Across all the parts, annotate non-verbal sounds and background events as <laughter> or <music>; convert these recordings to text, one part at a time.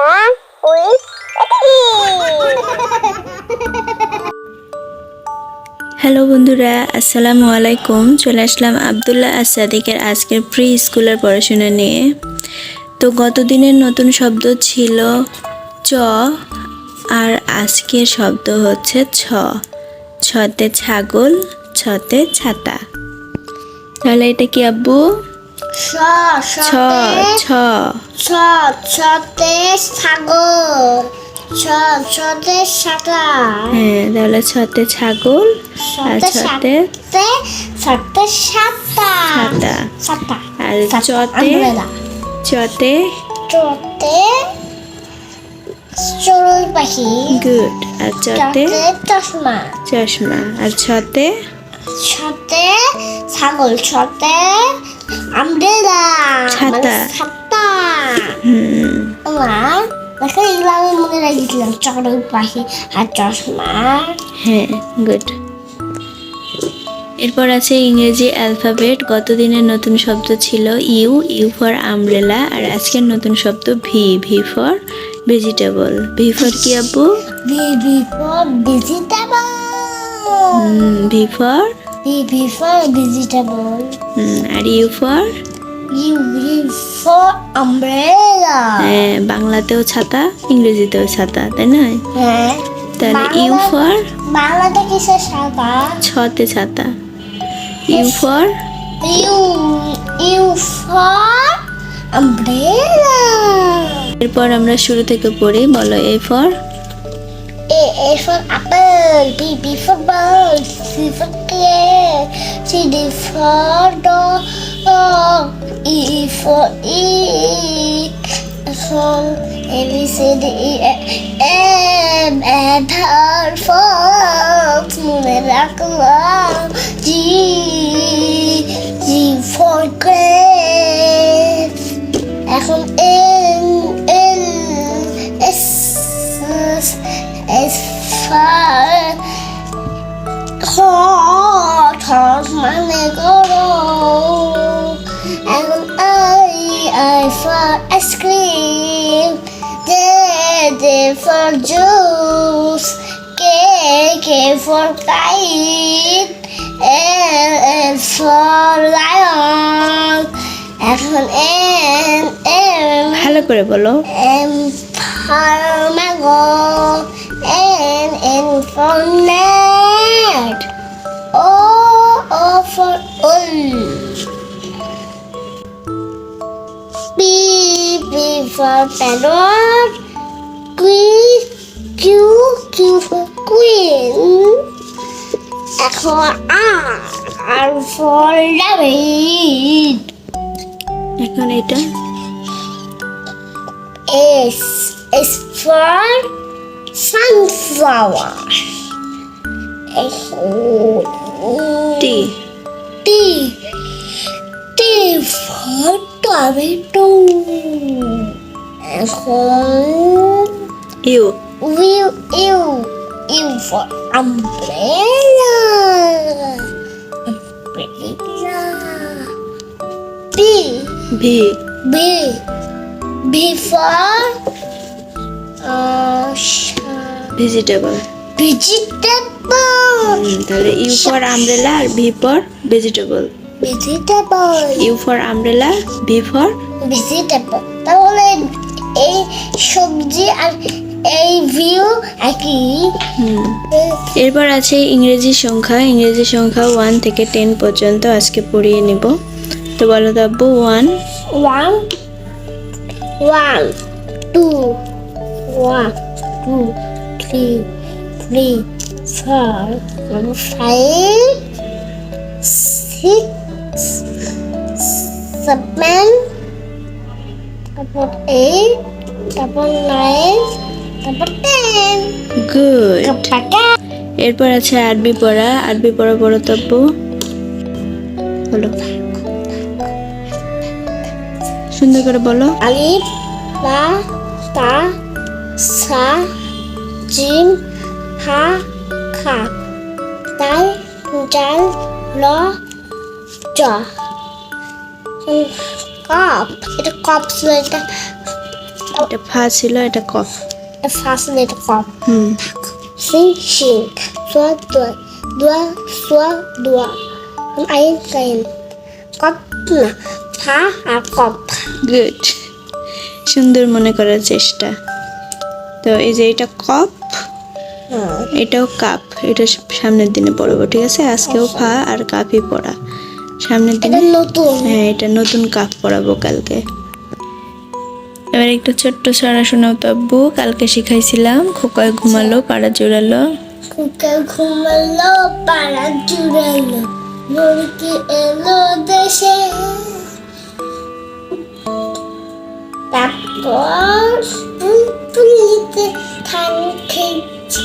With hello বন্ধুরা, আসসালামু আলাইকুম। চলে আসলাম আবদুল্লাহ আসাদিকের আজকের প্রি স্কুলের পড়াশোনা নিয়ে। তো গত দিনের নতুন শব্দ ছিল চ, আর আজকের শব্দ হচ্ছে ছ। ছতে ছাগল, ছতে ছাতা। তাহলে এটা কি আব্বু? ছ ছ ছতে ছাগল। ছ ছতে সাতা হ্যাঁ তাহলে ছতে ছাগল আর ছতে ছতে সাতে সাতা ছাতা সাতা আর চতে। চতে চতে চড়ুই পাখি। গুড। আর চতে চশমা। চশমা। আর ছতে ছতে ছাগল আমব্রেলা ছাতা। ছাতা। আমার দেখো এগুলো আমি মনে রাখিয়েছিলাম পাখি আর চশমা। হ্যাঁ গুড এরপর আছে ইংরেজি অ্যালফাবেট গত দিনের নতুন শব্দ ছিল ইউ ইউ ফর আমব্রেলা আর আজকের নতুন শব্দ V V for vegetable V for কি আব্বু? V for vegetable V for Bibi for vegetable R U for U U for umbrella হ্যাঁ বাংলাতেও ছাতা ইংরেজিতেও ছাতা তাই না? হ্যাঁ। তাহলে ইউ ফর বাংলাতে কিসের সাদা ছতে ছাতা। U for U U for umbrella এরপর আমরা শুরু থেকে পড়ি বলো A for A for apple, B, B for ball, C for cat, C, D for dog, E, E for eat, for A, B, C, D, E, M, and her fox, miracle, G, G for grace. মানে গরম এখন I for ice cream J, J for juice K, K for kite L, L for lion এখন N, M ভালো করে বলো M for mango, N, N for net, O, O for owl, B, B for parrot, Q, Q, Q for queen, এখন R, R for rabbit. এখন এটা S is for sunflower. T D D D for tomato. U. will U. U for umbrella. Umbrella. B. B. B. B for uh, vegetable. Vegetable. তাহলে U for umbrella R V for vegetable. U for umbrella V for Vegetable. তাহলে এই সবজি আর এই view একই? এরপর আছে ইংরেজি সংখ্যা। ইংরেজি সংখ্যা ওয়ান থেকে টেন পর্যন্ত আজকে পড়িয়ে নেব। তো বলো Dabbu one one one two one two three three four five six seven তারপর এইট তারপর নাইন তারপর টেন গুড পাকা এরপর আছে আরবি পড়া আরবি পড়া পড়ো তব্বু বলো। সুন্দর করে বলো। আলিফ বা তা সা জিম জাল ল জ কাপ এটা কাপ ছিল এটা এটা ফা ছিল এটা কফ এটা ফার্স্ট এটা কপ হুম সিং শিং সোয়া দোয়া দোয়া সোয়া দোয়া আইন কাইন কপ না ফা আর কপ গুড সুন্দর মনে করার চেষ্টা। তো এই যে এটা কপ এটাও কাপ এটা সামনের দিনে পড়ব ঠিক আছে? আজকেও ফা আর কাপই পড়া। সামনের দিনে নতুন? হ্যাঁ এটা নতুন কাপ পড়াবো কালকে। এবার একটু ছোট্ট সরা শোনাও তাব্বু কালকে শিখাইছিলাম খোকায় ঘুমালো পাড়া জোড়ালো। ঘুমালো পাড়া জুড়ালো মুরগি এলো দেশে। তারপর পুলিতে ধান খেয়েছি।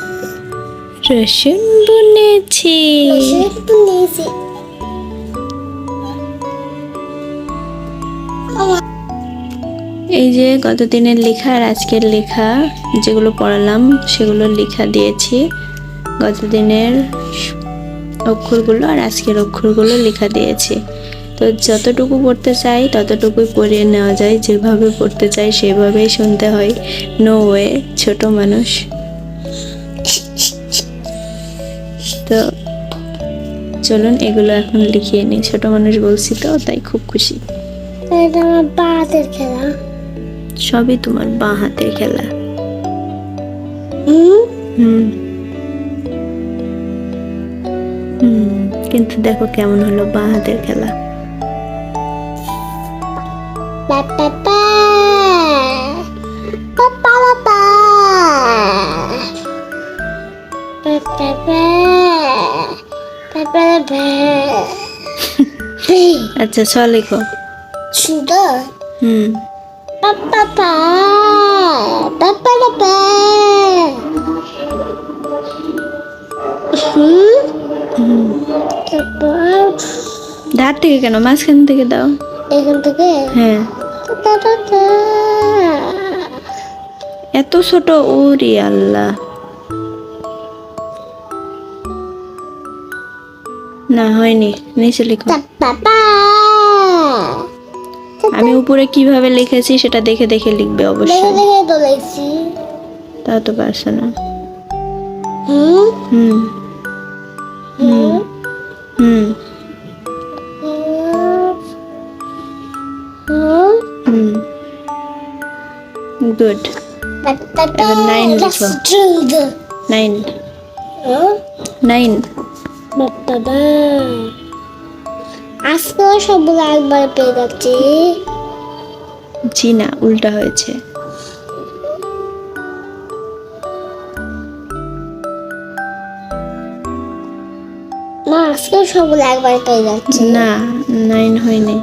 রসুন বুনেছি। এই যে গত দিনের লেখা আর আজকের লেখা যেগুলো পড়ালাম সেগুলো লেখা দিয়েছি। গত দিনের অক্ষরগুলো আর আজকের অক্ষরগুলো লেখা দিয়েছি। তো যতটুকু পড়তে চাই ততটুকুই পড়িয়ে নেওয়া যায়। যেভাবে পড়তে চাই সেভাবেই শুনতে হয়। নো ওয়ে ছোট মানুষ। চলুন এগুলো এখন লিখিয়ে নিই। ছোট মানুষ বলছি তো তাই খুব খুশি। এটা আমার বাতের খেলা। সবই তোমার বাঁ হাতের খেলা। হুম? হুম। হুম কিন্তু দেখো কেমন হলো বাঁ হাতের খেলা। <laughs> আচ্ছা ছ লেখো। হুম। ধার থেকে কেন? মাঝখান থেকে দাও। এখান থেকে? হ্যাঁ। এত ছোট? ওরে আল্লাহ। না হয়নি। নিচে লিখো। আমি উপরে কীভাবে লিখেছি সেটা দেখে দেখে লিখবে অবশ্যই। তো তা পারছ না। হুম? হুম। হুম। হুম? হুম। গুড। এবার লিখো। নাইন নাইন আজকেও সবগুলো একবার পেয়ে যাচ্ছি। জি না উল্টা হয়েছে। মা আজকেও সবগুলো একবার পেয়ে যাচ্ছি। না নাইন হয়নি।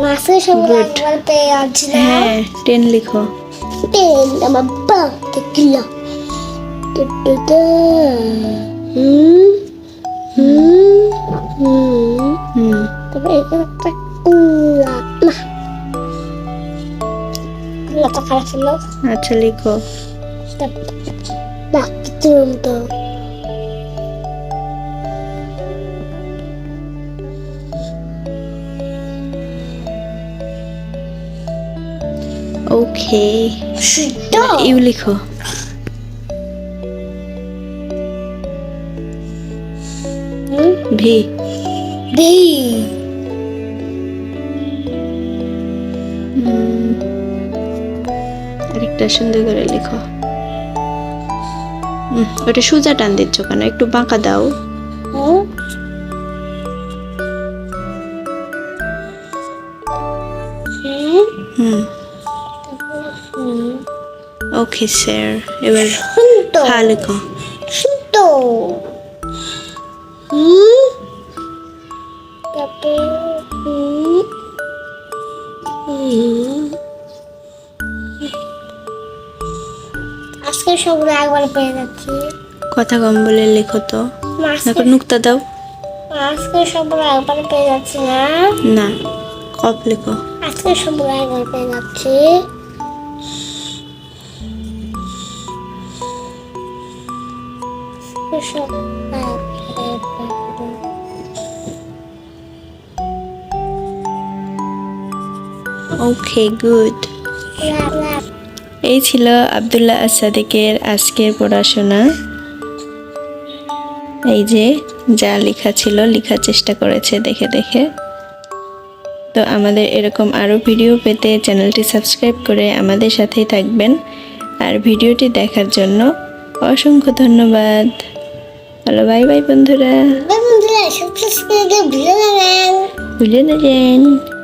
মা আজকেও সবগুলো একবার পেয়ে যাচ্ছি হ্যাঁ টেন লিখো। পেন আমার বা কিলো তারপরে এরকম একটা কুয়া না কুয়াটা খারাপ ছিল আচ্ছা লিখো। না তো ভি। হুম, আরেকটা সুন্দর করে লিখো। হুম, ওটা সোজা টান দিচ্ছ কেন? একটু বাঁকা দাও। ওকে স্যার এবার শুদ্ধ আজকে সবগুলো একবার পেয়ে যাচ্ছি। কথা কম বলে লেখো তো। এখন নুক্তা দাও। আজকে সবগুলো একবার পেয়ে যাচ্ছি না? না কপ লেখো। আজকে সবগুলো একবার পেয়ে যাচ্ছি। আজকে ওকে গুড এই ছিল আবদুল্লাহ আসাদিকের আজকের পড়াশোনা। এই যে যা লেখা ছিল লেখার চেষ্টা করেছে দেখে দেখে। তো আমাদের এরকম আরও ভিডিও পেতে চ্যানেলটি সাবস্ক্রাইব করে আমাদের সাথেই থাকবেন। আর ভিডিওটি দেখার জন্য অসংখ্য ধন্যবাদ। হ্যালো বাই বাই বন্ধুরা। ভুলে না যান।